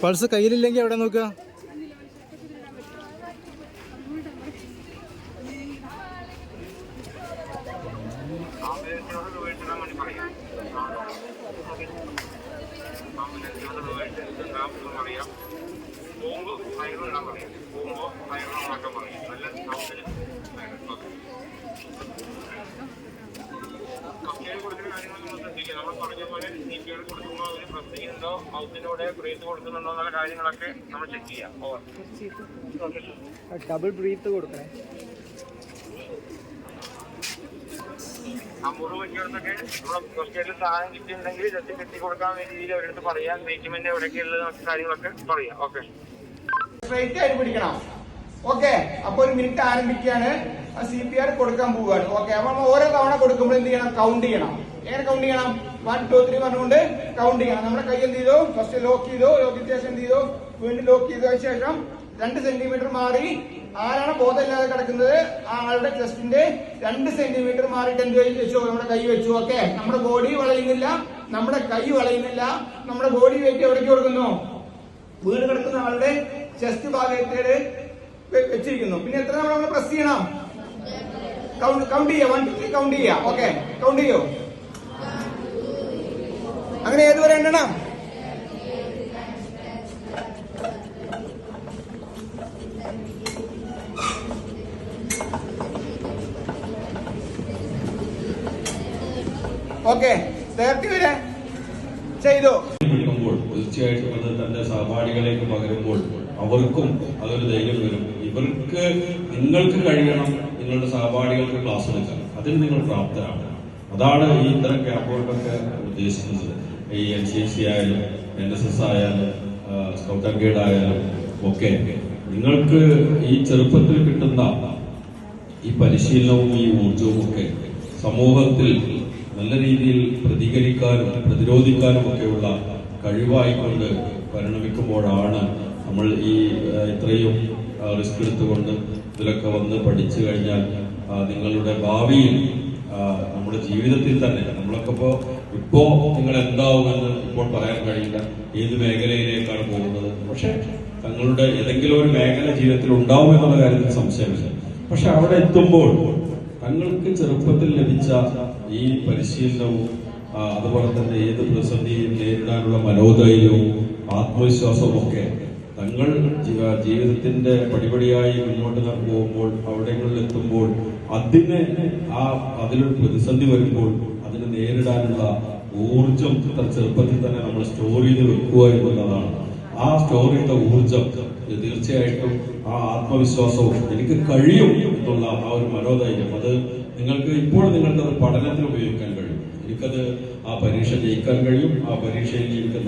Pulse കയ്യിലില്ലെങ്കിൽ എവിടെ നോക്കുക? വീഴ്ച വേണ്ടി പറയാം ആംബുലൻസിനോട് വീഴ്ച ഉണ്ടാകുമെന്ന് പറയാം പോകുമ്പോൾ പറയും നല്ല നമ്മൾ പറഞ്ഞ പോലെ കാര്യങ്ങളൊക്കെ നമ്മൾ ചെക്ക് ചെയ്യാം ഡബിൾ ബ്രീത്ത് കൊടുക്കണേ പറ്റിയവർക്കൊക്കെ നമ്മുടെ ഹോസ്പിറ്റലിൽ സഹായം കിട്ടിയിട്ടുണ്ടെങ്കിൽ ജസ്റ്റ് കെട്ടി കൊടുക്കാൻ വേണ്ടി അവരടുത്ത് പറയാം ട്രീറ്റ്മെന്റ് എവിടെയൊക്കെയുള്ളത് കാര്യങ്ങളൊക്കെ പറയാം. ഓക്കെ സ്ട്രൈറ്റ് ആയിട്ട് പിടിക്കണം. ഓക്കെ അപ്പൊ ഒരു മിനിറ്റ് ആരംഭിക്കുകയാണ്. സി പി ആർ കൊടുക്കാൻ പോവുകയാണ്. ഓക്കെ അപ്പൊ നമ്മൾ ഓരോ തവണ കൊടുക്കുമ്പോൾ എന്ത് ചെയ്യണം? കൗണ്ട് ചെയ്യണം. എങ്ങനെ കൗണ്ട് ചെയ്യണം? വൺ ടു ത്രീ പറഞ്ഞുകൊണ്ട് കൗണ്ട് ചെയ്യണം. നമ്മുടെ കൈ എന്ത് ചെയ്തു? ഫസ്റ്റ് ലോക്ക് ചെയ്തു. ലോക്കിന് ശേഷം എന്ത് ചെയ്തു? വീണ്ടും ലോക്ക് ചെയ്തതിനു ശേഷം രണ്ട് സെന്റിമീറ്റർ മാറി ആരാണ് ബോധമില്ലാതെ കിടക്കുന്നത്? ആ ആളുടെ ചെസ്റ്റിന്റെ രണ്ട് സെന്റിമീറ്റർ മാറിയിട്ട് എന്ത് വെച്ചു? നമ്മുടെ കൈ വെച്ചു. ഓക്കെ നമ്മുടെ ബോഡി വളയുന്നില്ല. നമ്മുടെ കൈ വളയുന്നില്ല. നമ്മുടെ ബോഡി വെയിറ്റ് എവിടേക്ക് കൊടുക്കുന്നു? വീട് കിടക്കുന്ന ആളുടെ ചെസ്റ്റ് ഭാഗത്തേക്ക് വെ- വെച്ചിരിക്കുന്നു. പിന്നെ എത്ര തവണ നമ്മൾ പ്രസ് ചെയ്യണം? കൗണ്ട് കൗണ്ട് ചെയ്യാം. വൺ ടു ത്രീ കൗണ്ട് ചെയ്യാം. ഓക്കെ കൗണ്ട് ചെയ്യോ? അങ്ങനെ ഏതുവരെ എണ്ണണം? ഓക്കെ തേർട്ടി വരെ ചെയ്തു. തീർച്ചയായിട്ടും അത് തന്റെ സഹപാഠികളേക്ക് പകരുമ്പോൾ അവർക്കും അതൊരു ധൈര്യം വരും. ഇവർക്ക് നിങ്ങൾക്ക് കഴിയണം നിങ്ങളുടെ സഹപാഠികൾക്ക് ക്ലാസ് എടുക്കാൻ. അതിന് നിങ്ങൾ പ്രാപ്തരാണ് അതാണ് ഈ ഇത്തരം ക്യാമ്പുകൾക്കൊക്കെ ഉദ്ദേശിക്കുന്നത്. ഈ എൻ സി സി ആയാലും എൻ എസ് എസ് ആയാലും സ്കൗട്ട് ആൻഡ് ഗൈഡ് ആയാലും ഒക്കെ നിങ്ങൾക്ക് ഈ ചെറുപ്പത്തിൽ കിട്ടുന്ന ഈ പരിശീലനവും ഈ ഊർജവും ഒക്കെ സമൂഹത്തിൽ നല്ല രീതിയിൽ പ്രതികരിക്കാനും പ്രതിരോധിക്കാനും ഒക്കെയുള്ള കഴിവായിക്കൊണ്ട് പരിണമിക്കുമ്പോഴാണ് നമ്മൾ ഈ ഇത്രയും റിസ്ക് എടുത്തുകൊണ്ട് ഇതിലൊക്കെ വന്ന് പഠിച്ചു കഴിഞ്ഞാൽ നിങ്ങളുടെ ഭാവിയിൽ നമ്മുടെ ജീവിതത്തിൽ തന്നെ നമ്മളൊക്കെ ഇപ്പോ ഇപ്പോ നിങ്ങൾ എന്താവുമെന്ന് ഇപ്പോൾ പറയാൻ കഴിയില്ല. ഏത് മേഖലയിലേക്കാണ് പോകുന്നത്? പക്ഷെ തങ്ങളുടെ ഏതെങ്കിലും ഒരു മേഖല ജീവിതത്തിൽ ഉണ്ടാവും എന്നുള്ള കാര്യത്തിൽ സംശയമില്ല. പക്ഷെ അവിടെ എത്തുമ്പോൾ തങ്ങൾക്ക് ചെറുപ്പത്തിൽ ലഭിച്ച ഈ പരിശീലനവും അതുപോലെ തന്നെ ഏത് പ്രതിസന്ധിയും നേരിടാനുള്ള മനോധൈര്യവും ആത്മവിശ്വാസവും ഒക്കെ തങ്ങൾ ജീവ- ജീവിതത്തിന്റെ പടിപടിയായി മുന്നോട്ട് പോകുമ്പോൾ അവിടങ്ങളിൽ എത്തുമ്പോൾ അതിനെ ആ അതിലൊരു പ്രതിസന്ധി വരുമ്പോൾ അതിനെ നേരിടാനുള്ള ഊർജം ചെറുപ്പത്തിൽ തന്നെ നമ്മൾ സ്റ്റോർ ചെയ്ത് വെക്കുക എന്നുള്ളതാണ്. ആ സ്റ്റോറിയുടെ ഊർജം തീർച്ചയായിട്ടും ആ ആത്മവിശ്വാസവും എനിക്ക് കഴിയും എന്നുള്ള ആ ഒരു മനോധൈര്യം. അത് നിങ്ങൾക്ക് ഇപ്പോൾ നിങ്ങൾക്ക് അത് പഠനത്തിൽ ഉപയോഗിക്കാൻ കഴിയും. എനിക്കത് ആ പരീക്ഷ ജയിക്കാൻ കഴിയും. ആ പരീക്ഷയിൽ എനിക്ക്